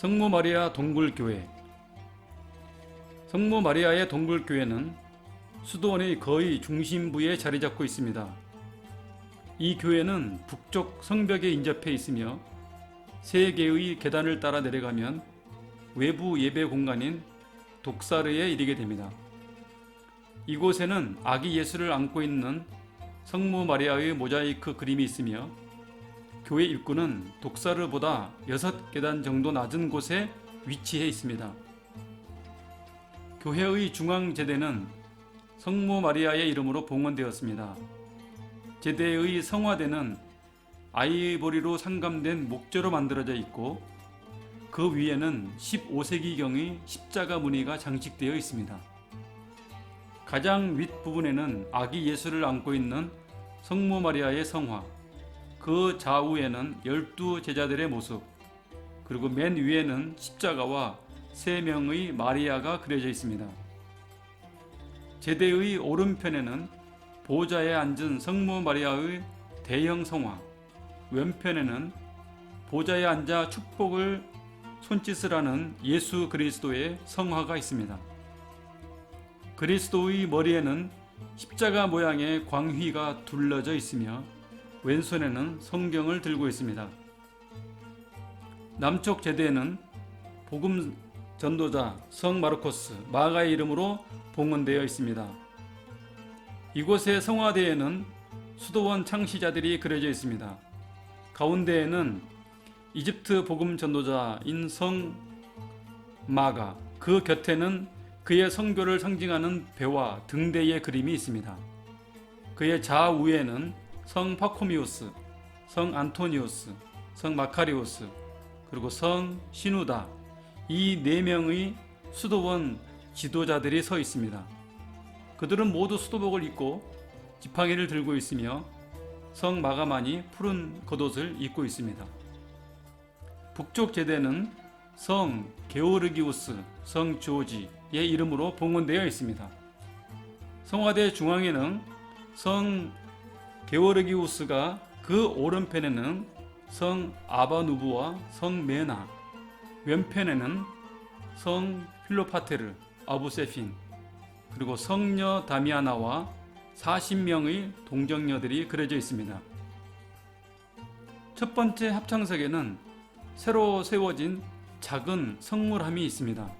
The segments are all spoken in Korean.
성모 마리아 동굴교회 성모 마리아의 동굴교회는 수도원의 거의 중심부에 자리 잡고 있습니다. 이 교회는 북쪽 성벽에 인접해 있으며 세 개의 계단을 따라 내려가면 외부 예배 공간인 독사르에 이르게 됩니다. 이곳에는 아기 예수를 안고 있는 성모 마리아의 모자이크 그림이 있으며 교회 입구는 독사르보다 6계단 정도 낮은 곳에 위치해 있습니다. 교회의 중앙 제대는 성모 마리아의 이름으로 봉헌되었습니다. 제대의 성화대는 아이보리로 상감된 목재로 만들어져 있고 그 위에는 15세기경의 십자가 무늬가 장식되어 있습니다. 가장 윗부분에는 아기 예수를 안고 있는 성모 마리아의 성화, 그 좌우에는 열두 제자들의 모습, 그리고 맨 위에는 십자가와 세 명의 마리아가 그려져 있습니다. 제대의 오른편에는 보좌에 앉은 성모 마리아의 대형 성화, 왼편에는 보좌에 앉아 축복을 손짓을 하는 예수 그리스도의 성화가 있습니다. 그리스도의 머리에는 십자가 모양의 광휘가 둘러져 있으며 왼손에는 성경을 들고 있습니다. 남쪽 제대에는 복음 전도자 성 마르코스 마가의 이름으로 봉헌되어 있습니다. 이곳의 성화대에는 수도원 창시자들이 그려져 있습니다. 가운데에는 이집트 복음 전도자인 성 마가 그 곁에는 그의 성교를 상징하는 배와 등대의 그림이 있습니다. 그의 좌우에는 성 파코미우스, 성 안토니우스, 성 마카리우스, 그리고 성 시누다 이 네 명의 수도원 지도자들이 서 있습니다. 그들은 모두 수도복을 입고 지팡이를 들고 있으며 성 마가만이 푸른 겉옷을 입고 있습니다. 북쪽 제대는 성 게오르기우스, 성 조지의 이름으로 봉헌되어 있습니다. 성화대 중앙에는 성 게오르기우스가 그 오른편에는 성 아바누부와 성 메나, 왼편에는 성 필로파테르, 아부세핀, 그리고 성녀 다미아나와 40명의 동정녀들이 그려져 있습니다. 첫 번째 합창석에는 새로 세워진 작은 성물함이 있습니다.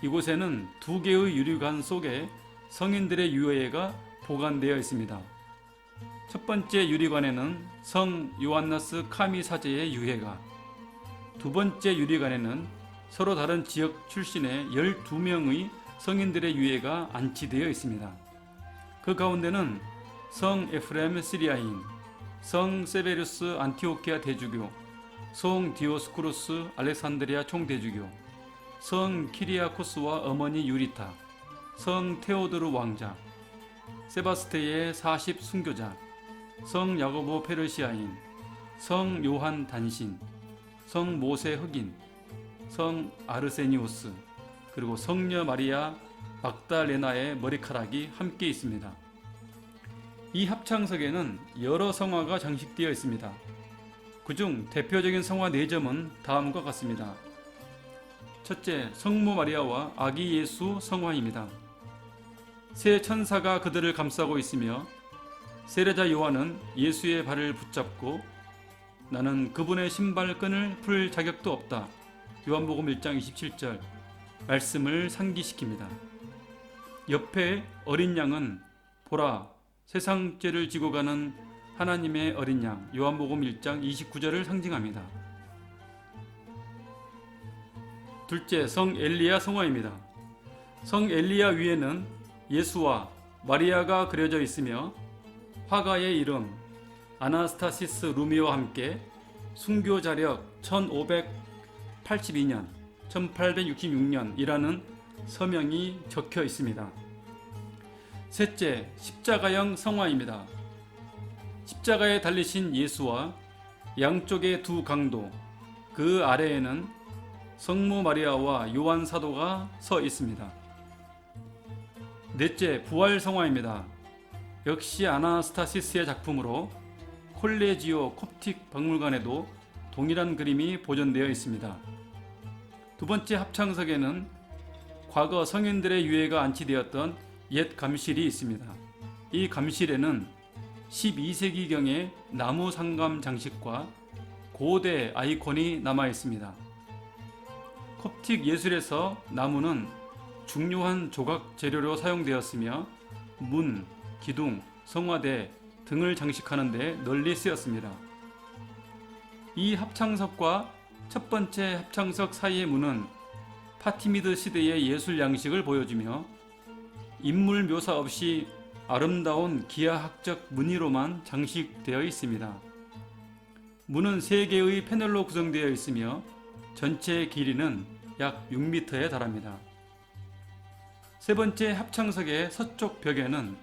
이곳에는 두 개의 유리관 속에 성인들의 유해가 보관되어 있습니다. 첫 번째 유리관에는 성 요한나스 카미 사제의 유해가, 두 번째 유리관에는 서로 다른 지역 출신의 12명의 성인들의 유해가 안치되어 있습니다. 그 가운데는 성 에프레임 시리아인, 성 세베르스 안티오키아 대주교, 성 디오스쿠루스 알렉산드리아 총대주교, 성 키리아코스와 어머니 유리타, 성 테오도르 왕자, 세바스테의 40 순교자, 성 야고보 페르시아인, 성 요한 단신, 성 모세 흑인, 성 아르세니우스, 그리고 성녀 마리아 막달레나의 머리카락이 함께 있습니다. 이 합창석에는 여러 성화가 장식되어 있습니다. 그중 대표적인 성화 4점은 다음과 같습니다. 첫째, 성모 마리아와 아기 예수 성화입니다. 세 천사가 그들을 감싸고 있으며 세례자 요한은 예수의 발을 붙잡고 나는 그분의 신발끈을 풀 자격도 없다. 요한복음 1장 27절 말씀을 상기시킵니다. 옆에 어린 양은 보라 세상 죄를 지고 가는 하나님의 어린 양 요한복음 1장 29절을 상징합니다. 둘째 성 엘리야 성화입니다. 성 엘리야 위에는 예수와 마리아가 그려져 있으며 화가의 이름 아나스타시스 루미와 함께 순교 자력 1582년 1866년이라는 서명이 적혀 있습니다. 셋째, 십자가형 성화입니다. 십자가에 달리신 예수와 양쪽의 두 강도, 그 아래에는 성모 마리아와 요한 사도가 서 있습니다. 넷째, 부활 성화입니다. 역시 아나스타시스의 작품으로 콜레지오 콥틱 박물관에도 동일한 그림이 보존되어 있습니다. 두 번째 합창석에는 과거 성인들의 유해가 안치되었던 옛 감실이 있습니다. 이 감실에는 12세기경의 나무 상감 장식과 고대 아이콘이 남아 있습니다. 콥틱 예술에서 나무는 중요한 조각 재료로 사용되었으며 문, 기둥, 성화대 등을 장식하는 데 널리 쓰였습니다. 이 합창석과 첫 번째 합창석 사이의 문은 파티미드 시대의 예술 양식을 보여주며 인물 묘사 없이 아름다운 기하학적 무늬로만 장식되어 있습니다. 문은 세 개의 패널로 구성되어 있으며 전체 길이는 약 6m에 달합니다. 세 번째 합창석의 서쪽 벽에는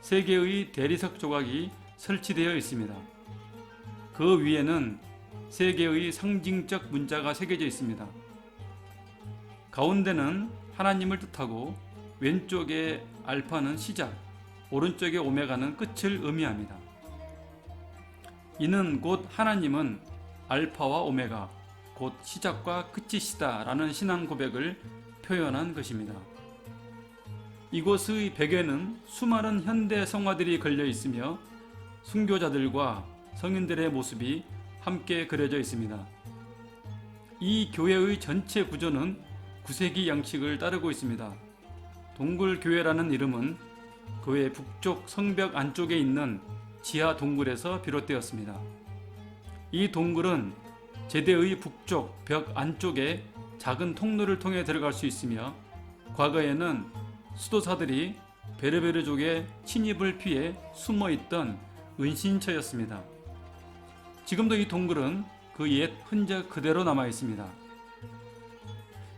세 개의 대리석 조각이 설치되어 있습니다. 그 위에는 세 개의 상징적 문자가 새겨져 있습니다. 가운데는 하나님을 뜻하고 왼쪽의 알파는 시작, 오른쪽의 오메가는 끝을 의미합니다. 이는 곧 하나님은 알파와 오메가, 곧 시작과 끝이시다라는 신앙 고백을 표현한 것입니다. 이곳의 벽에는 수많은 현대 성화들이 걸려 있으며 순교자들과 성인들의 모습이 함께 그려져 있습니다. 이 교회의 전체 구조는 9세기 양식을 따르고 있습니다. 동굴교회라는 이름은 교회 북쪽 성벽 안쪽에 있는 지하 동굴에서 비롯되었습니다. 이 동굴은 제대의 북쪽 벽 안쪽에 작은 통로를 통해 들어갈 수 있으며 과거에는 수도사들이 베르베르족의 침입을 피해 숨어 있던 은신처였습니다. 지금도 이 동굴은 그 옛 흔적 그대로 남아 있습니다.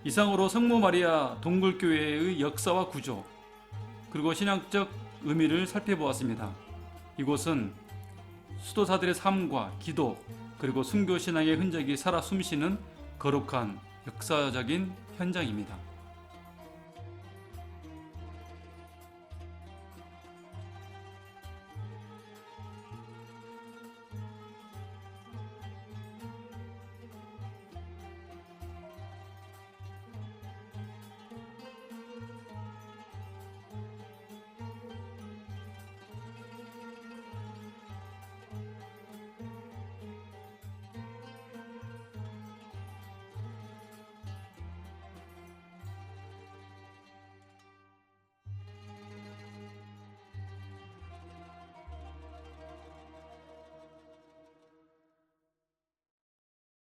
이상으로 성모 마리아 동굴교회의 역사와 구조 그리고 신앙적 의미를 살펴보았습니다. 이곳은 수도사들의 삶과 기도 그리고 순교 신앙의 흔적이 살아 숨쉬는 거룩한 역사적인 현장입니다.